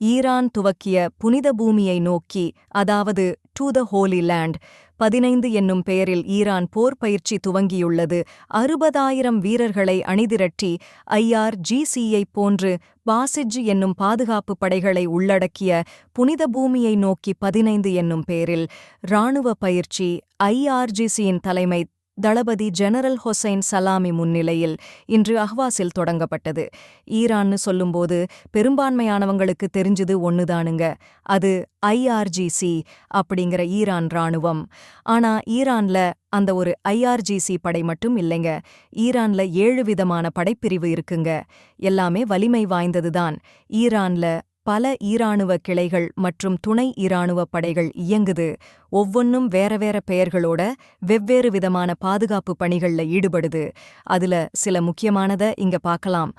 Iran துவக்கிய புனித பூமியை நோக்கி அதாவது டு த ஹோலி லேண்ட் பதினைந்து என்னும் பெயரில் ஈரான் போர் பயிற்சி துவங்கியுள்ளது. அறுபதாயிரம் வீரர்களை அணிதிரட்டி ஐஆர்ஜிசியைப் போன்று பாசிஜ் என்னும் பாதுகாப்பு படைகளை உள்ளடக்கிய புனித பூமியை நோக்கி பதினைந்து என்னும் பெயரில் இராணுவ பயிற்சி ஐஆர்ஜிசியின் தலைமை தளபதி ஜெனரல் ஹொசைன் சலாமி முன்னிலையில் இன்று அஹ்வாஸில் தொடங்கப்பட்டது. ஈரான்னு சொல்லும்போது பெரும்பான்மையானவங்களுக்கு தெரிஞ்சது ஒன்னுதானுங்க அது ஐஆர்ஜிசி அப்படிங்கிற ஈரான் ராணுவம் ஆனா ஈரான்ல அந்த ஒரு ஐஆர்ஜிசி படை மட்டும் இல்லைங்க. ஈரான்ல ஏழு விதமான படைப்பிரிவு இருக்குங்க. எல்லாமே வலிமை வாய்ந்ததுதான். ஈரான்ல பல ஈராணுவ கிளைகள் மற்றும் துணை ஈராணுவ படைகள் இயங்குது ஒவ்வொன்னும் வேற வேற பெயர்களோட வெவ்வேறு விதமான பாதுகாப்பு பணிகள்ல ஈடுபடுது அதுல சில முக்கியமானத இங்க பார்க்கலாம்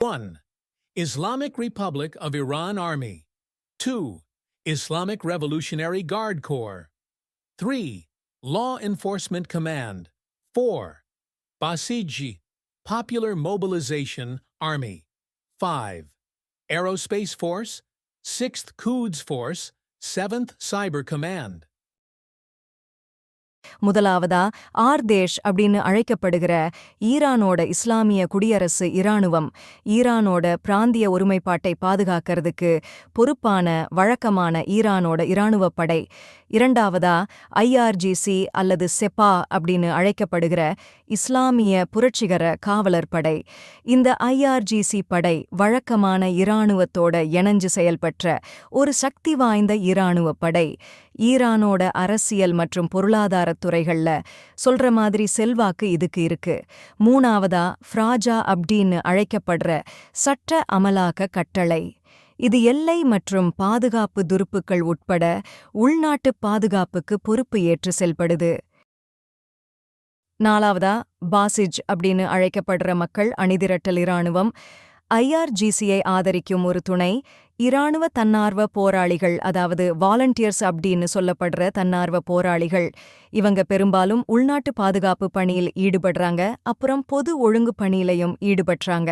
1. Islamic Republic of Iran Army. 2. Islamic Revolutionary Guard Corps. 3. Law Enforcement Command. 4. Basiji, Popular Mobilization Army. 5. Aerospace Force, 6th Quds Force, 7th Cyber Command. முதலாவதா ஆர்தேஷ் அப்படின்னு அழைக்கப்படுகிற ஈரானோட இஸ்லாமிய குடியரசு இராணுவம் ஈரானோட பிராந்திய ஒருமைப்பாட்டை பாதுகாக்கிறதுக்கு பொறுப்பான வழக்கமான ஈரானோட இராணுவப் படை. இரண்டாவதா ஐஆர்ஜிசி அல்லது செப்பா அப்படின்னு அழைக்கப்படுகிற இஸ்லாமிய புரட்சிகர காவலர் படை. இந்த ஐஆர்ஜிசி படை வழக்கமான இராணுவத்தோட இணைஞ்சு செயல்பற்ற ஒரு சக்தி வாய்ந்த இராணுவ படை. ஈரானோட அரசியல் மற்றும் பொருளாதாரத் துறைகள்ல சொல்ற மாதிரி செல்வாக்கு இதுக்கு இருக்கு. மூணாவதா ஃப்ராஜா அப்படின்னு அழைக்கப்படுற சட்ட அமலாக்க கட்டளை. இது எல்லை மற்றும் பாதுகாப்பு துருப்புக்கள் உட்பட உள்நாட்டு பாதுகாப்புக்கு பொறுப்பு ஏற்று செயல்படுது நாலாவதா பாசிஜ் அப்படின்னு அழைக்கப்படுற மக்கள் அணிதிரட்டல் இராணுவம் ஐஆர்ஜிசியை ஆதரிக்கும் ஒரு துணை இராணுவ தன்னார்வ போராளிகள் அதாவது வாலண்டியர்ஸ் அப்படின்னு சொல்லப்படுற தன்னார்வ போராளிகள். இவங்க பெரும்பாலும் உள்நாட்டு பாதுகாப்பு பணியில் ஈடுபடுறாங்க அப்புறம் பொது ஒழுங்கு பணியிலையும் ஈடுபடுறாங்க.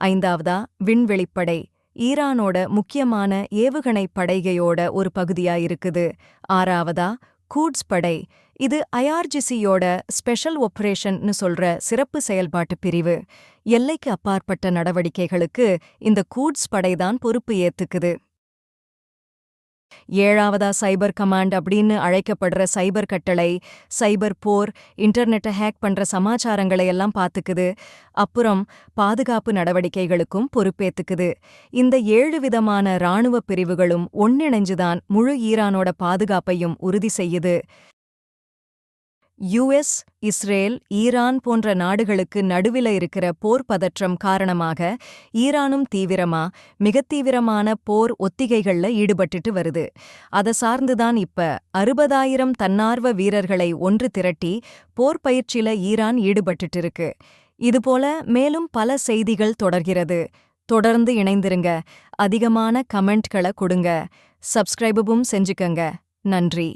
ஐந்தாவதா விண்வெளிப்படை. ஈரானோட முக்கியமான ஏவுகணை படைகையோட ஒரு பகுதியா இருக்குது. ஆறாவதா கூட்ஸ் படை. இது ஐஆர்ஜிசியோட ஸ்பெஷல் ஒப்பரேஷன்னு சொல்ற சிறப்பு செயல்பாட்டு பிரிவு. எல்லைக்கு அப்பாற்பட்ட நடவடிக்கைகளுக்கு இந்த கூட்ஸ் படைதான் பொறுப்பு ஏத்துக்குது. ஏழாவதா சைபர் கமாண்ட் அப்படின்னு அழைக்கப்படுற சைபர் கட்டளை சைபர் போர் இன்டர்நெட்டை ஹேக் பண்ற சமாச்சாரங்களை எல்லாம் பார்த்துக்குது அப்புறம் பாதுகாப்பு நடவடிக்கைகளுக்கும் பொறுப்பேத்துக்குது. இந்த ஏழு விதமான இராணுவ பிரிவுகளும் ஒன்னிணைஞ்சுதான் முழு ஈரானோட பாதுகாப்பையும் உறுதி செய்யுது. யுஎஸ் இஸ்ரேல் ஈரான் போன்ற நாடுகளுக்கு நடுவில இருக்கிற போர் பதற்றம் காரணமாக ஈரானும் தீவிரமா மிகத் தீவிரமான போர் ஒத்திகைகள்ல ஈடுபட்டுட்டு வருது. அத சார்ந்துதான் இப்ப அறுபதாயிரம் தன்னார்வ வீரர்களை ஒன்று திரட்டி போர் பயிற்சியில ஈரான் ஈடுபட்டுட்டு இருக்கு இதுபோல மேலும் பல செய்திகள் தொடர்கிறது. தொடர்ந்து இணைந்திருங்க. அதிகமான கமெண்ட்களை கொடுங்க. சப்ஸ்கிரைபும் செஞ்சுக்கங்க. நன்றி.